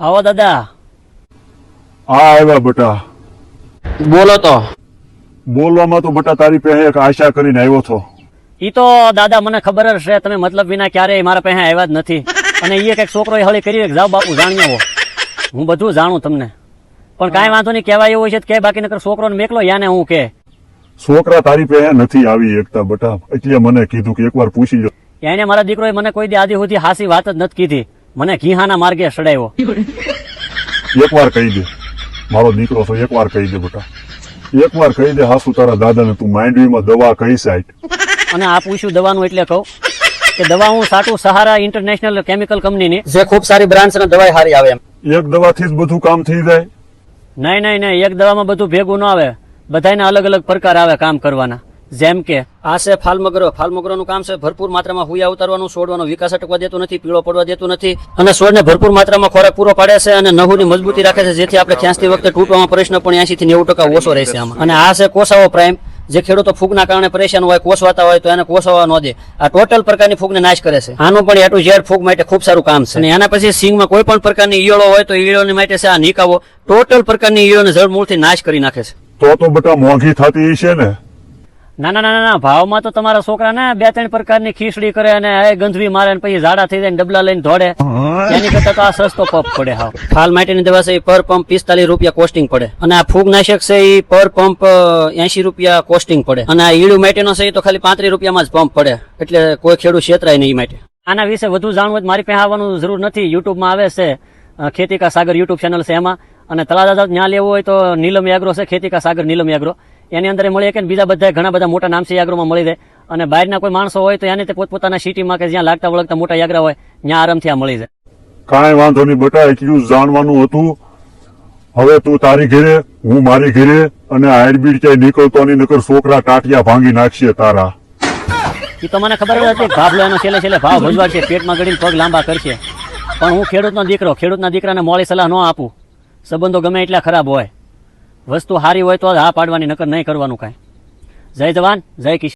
આવો દાદા. હા આવ્યા બટા. બોલો તો. બોલવામાં તો બટા તારી પહે એક આશા કરીને આવ્યો છો. ઈ તો દાદા મને ખબર જ છે તમે મતલબ વિના ક્યારેય મારા પહે આવ્યા જ નથી. અને એ એક છોકરો એ હળી કરી જાવ બાપુ જાણ્યો હો હું બધું જાણું તમને. પણ કાંઈ વાંધો નહીં કહેવાય એવું છે કે બાકી નકર છોકરો મેકલો યાને હું કે. છોકરા તારી પહે નથી આવી એકતા બટા. એટલે મને કીધું કે એકવાર પૂછી જો એને મારા દીકરોએ મને કોઈ દી આદિ સુધી હાસી વાત જ નથી કીધી. મને ઘીહાના માર્ગે સડાયો એકવાર કહી દે. મારો દીકરો છો એકવાર કહી દે બટા. એકવાર કહી દે હાસુ તારા દાદાને તું માંડવીમાં દવા કઈ સાઈટ અને આ પૂછ્યું દવાનું એટલે કહું કે દવા હું સાટું સહારા ઇન્ટરનેશનલ કેમિકલ કંપનીની. જે ખૂબ સારી બ્રાન્ડ અને દવાઈ સારી આવે એમ. એક દવાથી જ બધું કામ થઈ જાય. નહીં નહીં નહીં એક દવામાં બધું ભેગું ન આવે. બધાયના અલગ અલગ પ્રકાર આવે કામ કરવાના. જેમ કે, આ છે ફાલમગરો ફાલમગરોનું કામ છે ભરપૂર માત્રામાં હુયા ઉતારવાનું, છોડવાનો, વિકાસ અટકવા દેતું નથી, પીળો પડવા દેતું નથી. અને છોડને ભરપૂર માત્રામાં ખોરાક પૂરો પાડે છે અને નહુની મજબૂતી રાખે છે, જેથી આપણે ખેંચતી વખતે તૂટવામાં પ્રશ્ન પણ એસી થી નેવું ટકા ઓછો રહેશે આમાં. અને આ છે કોસાવો પ્રાઇમ, જે ખેડૂતો ફૂગના કારણે પરેશાન હોય, કોસવાતા હોય, તો એને કોસવા ન દે. આ ટોટલ પ્રકારની ફૂગને નાશ કરે છે. આનું પણ એટુ ઝેર ફૂગ માટે ખૂબ સારું કામ છે. અને એના પછી સિંગમાં કોઈ પણ પ્રકારની ઈયળો હોય, તો ઈયળોની માટે છે આ નીકાવો. ટોટલ પ્રકારની ઈયળોને જળ મૂળથી નાશ કરી નાખે છે. તો તો બટા મોંઘી થતી છે ને? ના ના ના ભાવમાં તો તમારા છોકરા ને બે ત્રણ પ્રકારની ખીચડી કરે અને ગંધવી મારે અને પછી ઝાડા થઈ જાય ડબલા લઈને દોડે. એની કરતા તો આ સસ્તો પંપ પડે હા ફાલ માટીની દવા છે એ પર પંપ પિસ્તાલીસ રૂપિયા કોસ્ટિંગ પડે. અને આ ફૂગનાશક છે એ પર પંપ એસી રૂપિયા કોસ્ટિંગ પડે. અને આ ઈડું માટીનો છે એ તો ખાલી પાંત્રીસ રૂપિયામાં જ પંપ પડે. એટલે કોઈ ખેડૂત છેતરાય નહીં એ માટે. આના વિશે વધુ જાણવું હોય મારી પાસે આવવાનું જરૂર નથી. યુટ્યુબમાં આવે છે ખેતી કા સાગર યુટ્યુબ ચેનલ છે એમાં. અને તળાજા ત્યાં લેવું હોય તો નીલમ યાગ્રો છે ખેતી કા સાગર નીલમ યાગ્રો. એની અંદર મળી શકે બીજા બધા ઘણા બધા મોટા નામ છે યાગ્રોમાં મળી જાય અને બહારના કોઈ માણસો હોય તો એને તે પોતપોતાના સિટીમાં કે જ્યાં લાગતા વળગતા મોટા યાગરા હોય ત્યાં આરામથી આ મળી જાય કાંઈ વાંધો નહીં બેટા એટલું જાણવાનું હતું. હવે તું તારી ઘેરે હું મારી ઘેરે અને હાઈડબીડ ક્યાંય નીકળતો નહીં નકર છોકરા ટાટિયા ભાંગી નાખશે તારા. એ તો મને ખબર જ હતી ભાભલો એનો છેલ્લે છેલ્લે ભાવ ભજવા છે પેટમાં ગળીને પગ લાંબા કરશે. પણ હું ખેડૂતનો દીકરો ખેડૂતના દીકરાને મોડી સલાહ ન આપું. સંબંધો ગમે એટલા ખરાબ હોય. વસ્તુ સારી હોય તો જ હા પાડવાની, નકર નહીં કરવાનું કાંઈ. જય જવાન, જય કિશન